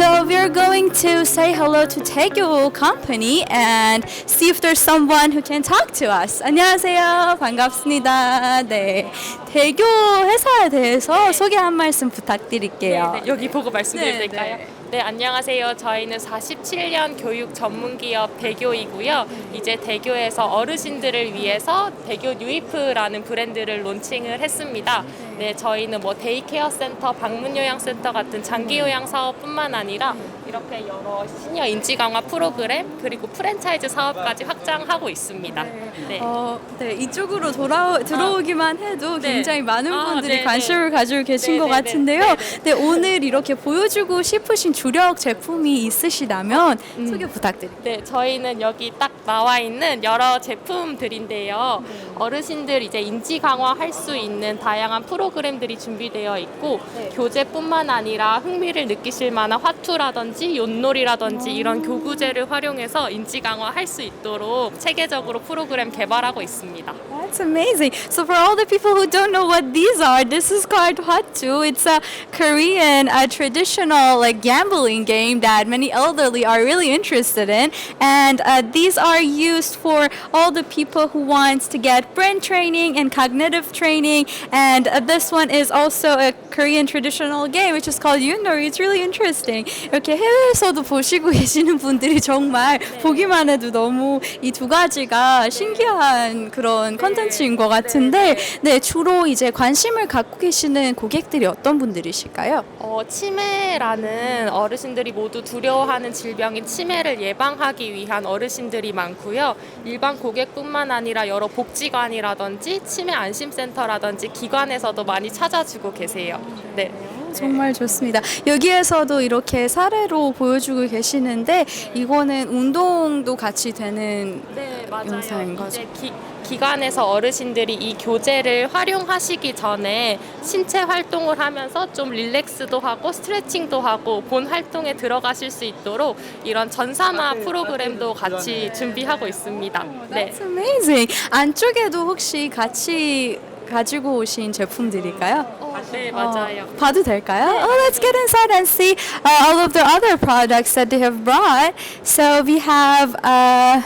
going to say hello to Taegyo Company and see if there's someone who can talk to us. 안녕하세요. 반갑습니다. 네. 대교 회사에 대해서 소개 한 말씀 부탁드릴게요. 네, 여기 보고 말씀드려도 네, 될까요? 네. 네. 안녕하세요. 저희는 47년 교육 전문 기업 대교이고요. 이제 대교에서 어르신들을 위해서 대교 뉴이프라는 브랜드를 론칭을 했습니다. 네, 저희는 뭐 데이케어 센터, 방문 요양 센터 같은 장기 요양 사업뿐만 아니라 이렇게 여러 시니어 인지 강화 프로그램 그리고 프랜차이즈 사업까지 확장하고 있습니다. 네. 어, 네, 이쪽으로 돌아 들어오기만 해도 네. 굉장히 많은 아, 분들이 네, 관심을 가지고 계신 네, 것 네, 네. 같은데요. 네, 네, 오늘 이렇게 보여주고 싶으신 주력 제품이 있으시다면 음. 소개 부탁드립니다. 네, 저희는 여기 딱 나와 있는 여러 제품들인데요. 어르신들 이제 인지 강화할 수 있는 다양한 프로그램 들이 준비되어 있고 네. 교재뿐만 아니라 흥미를 느끼실 만한 화투라든지 윷놀이라든지 이런 교구제를 활용해서 인지 강화할 수 있도록 체계적으로 프로그램 개발하고 있습니다. That's amazing. So for all the people who don't know what these are, this is called Hwatu. It's a Korean, a traditional like gambling game that many elderly are really interested in, and uh, these are used for all the people who wants to get brain training and cognitive training. And uh, this one is also a Korean traditional game, which is called Yunori. It's really interesting. 이렇게 해외에서도 보시고 계시는 분들이 정말 보기만 해도 너무 이 두 가지가 신기한 그런 컨텐츠인 것 같은데, 네, 주로 이제 관심을 갖고 계시는 고객들이 어떤 분들이실까요? 어, 치매라는 어르신들이 모두 두려워하는 질병인 치매를 예방하기 위한 어르신들이 많고요. 일반 고객뿐만 아니라 여러 복지관이라든지 치매 안심센터라든지 기관에서도 많이 찾아주고 계세요. 네. 정말 좋습니다. 여기에서도 이렇게 사례로 보여주고 계시는데, 이거는 운동도 같이 되는 네, 맞아요. 영상인 거죠. 이제 기, 기관에서 어르신들이 이 교재를 활용하시기 전에 신체 활동을 하면서 좀 릴렉스도 하고 스트레칭도 하고 본 활동에 들어가실 수 있도록 이런 전산화 프로그램도 같이 준비하고 있습니다. 네. That's amazing. 안쪽에도 혹시 같이 가지고 오신 제품들일까요? 어, 네, 맞아요. 어, 봐도 될까요? Oh, let's get inside and see uh, all of the other products that they have brought. So we have uh,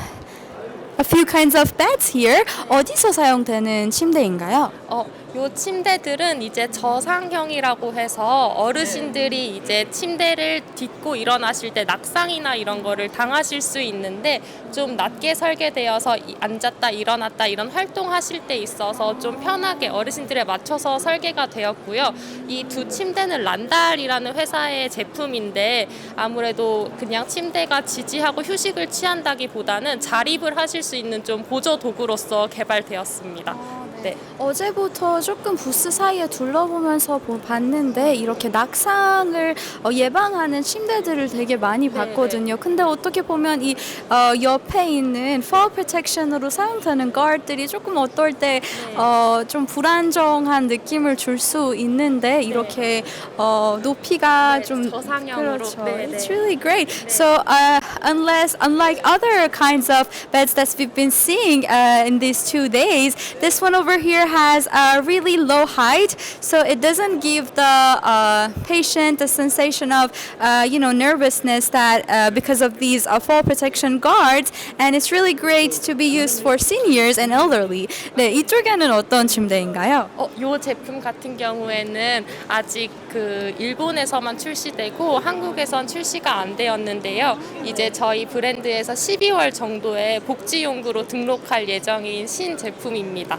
a few kinds of beds here. 어디서 사용되는 침대인가요? 어, 요 침대들은 이제 저상형이라고 해서 어르신들이 이제 침대를 딛고 일어나실 때 낙상이나 이런 거를 당하실 수 있는데 좀 낮게 설계되어서 이- 앉았다 일어났다 이런 활동하실 때 있어서 좀 편하게 어르신들에 맞춰서 설계가 되었고요. 이 두 침대는 란달이라는 회사의 제품인데 아무래도 그냥 침대가 지지하고 휴식을 취한다기보다는 자립을 하실 수 있는 좀 보조 도구로서 개발되었습니다. 네. 어제부터 조금 부스 사이에 둘러보면서 보- 봤는데 이렇게 낙상을 어, 예방하는 침대들을 되게 많이 네, 봤거든요. 근데 어떻게 보면 이 어, 옆에 있는 fall protection으로 사용되는 guard들이 조금 어떨 때 네. 어, 좀 불안정한 느낌을 줄 수 있는데 이렇게 어, 높이가 네, 좀 저상형으로. 그렇죠. 네, It's 네. really great. So uh, unless unlike other kinds of beds that we've been seeing uh, in these two days, this one over here has a really low height, so it doesn't give the uh, patient the sensation of uh, you know nervousness that uh, because of these uh, fall protection guards, and it's really great to be used for seniors and elderly. 네, 이쪽에는 어떤 침대인가요? 어, 요 제품 같은 경우에는 아직 그 일본에서만 출시되고 한국에선 출시가 안 되었는데요. 이제 저희 브랜드에서 12월 정도에 복지용구로 등록할 예정인 신 제품입니다.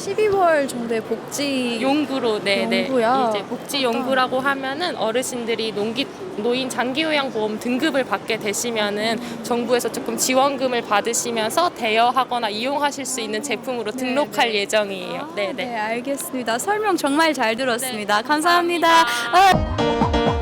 12월 정도의 복지 용구로 네네 용구요? 이제 복지 용구라고 하면은 어르신들이 농기 노인 장기요양보험 등급을 받게 되시면은 정부에서 조금 지원금을 받으시면서 대여하거나 이용하실 수 있는 제품으로 등록할 예정이에요. 네네. 네, 알겠습니다. 설명 정말 잘 들었습니다. 네, 감사합니다. 어,